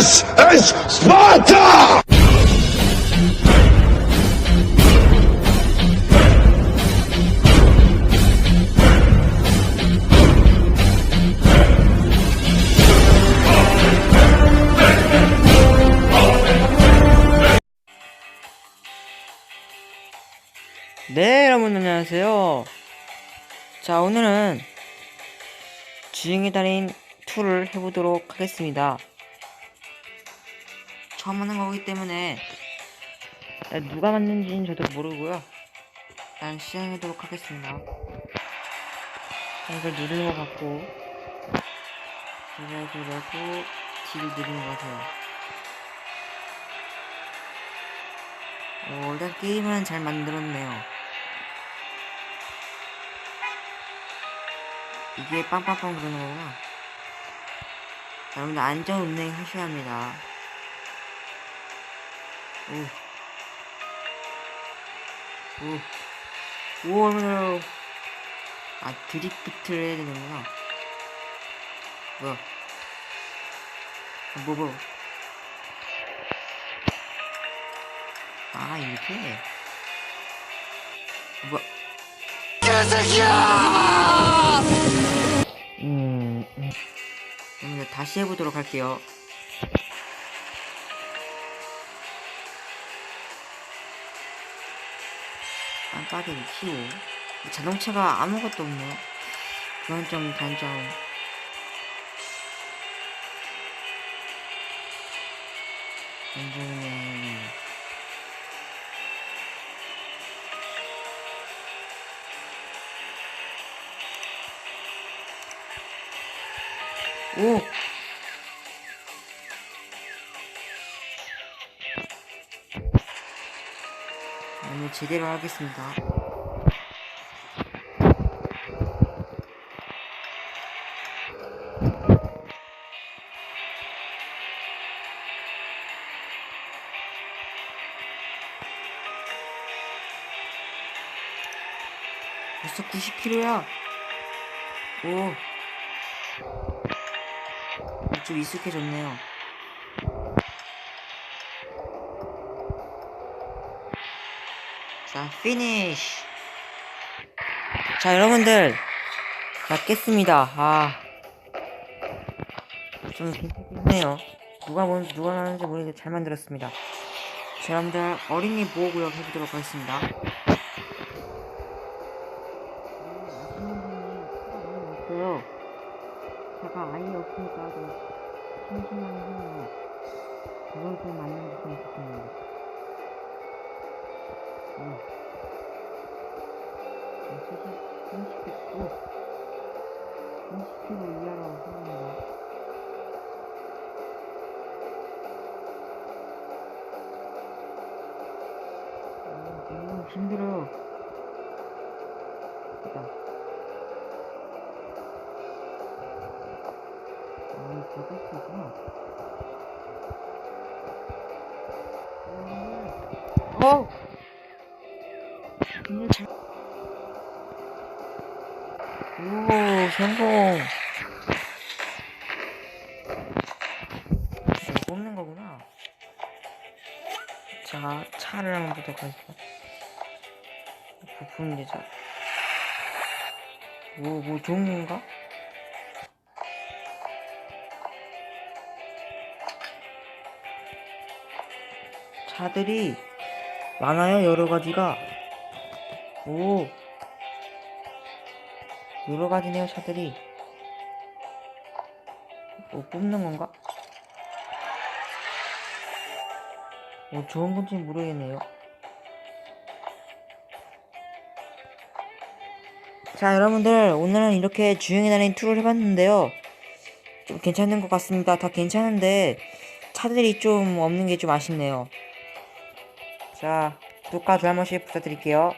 This is Sparta! 네, 여러분 안녕하세요. 자, 오늘은 주행의 달인 2를 해보도록 하겠습니다. 처음 하는 거기 때문에 누가 만든지는 저도 모르고요. 일단 시작하도록 하겠습니다. 자, 이걸 누르는 것 같고 그래가지고 딜 누르는 것 같아요. 오, 일단 게임은 잘 만들었네요. 이게 빵빵빵 그러는 거구나. 자, 여러분들 안전 운행 하셔야 합니다. 오. 오. 오, 여러분들. 아, 드리프트를 해야 되는구나. 뭐야. 아, 뭐, 뭐. 아, 이렇게? 뭐. 음, 음. 이제 다시 해보도록 할게요. 깜빡이를 키고 자동차가 아무것도 없네요. 그건 좀 단점. 단점이네. 오! 제대로 하겠습니다. 벌써 90km야. 오. 좀 익숙해졌네요. 자, 피니쉬. 자, 여러분들. 맞겠습니다. 아. 좀 괜찮네요. 누가 뭔, 누가 나는지 모르겠는데 잘 만들었습니다. 자, 여러분들, 어린이 보호구역 해보도록 하겠습니다. 없어요. 제가 아예 없으니까 좀 심심하네요. 그걸 좀 좋겠네요. 힘들어요. 일단. 아, 저도 있구나. 어! 근데 잘. 오, 성공! 이거 뽑는 거구나. 자, 차를 한번 보도록 하겠습니다. 부품 제작. 뭐, 뭐 좋은 건가? 차들이 많아요 여러 가지가 오 여러 가지네요 차들이 뭐 뽑는 건가? 뭐 좋은 건지 모르겠네요 자 여러분들 오늘은 이렇게 주행의 달인 투를 해봤는데요. 좀 괜찮은 것 같습니다. 다 괜찮은데 차들이 좀 없는 게 좀 아쉽네요. 자, 구독과 좋아요 한 번씩 부탁드릴게요.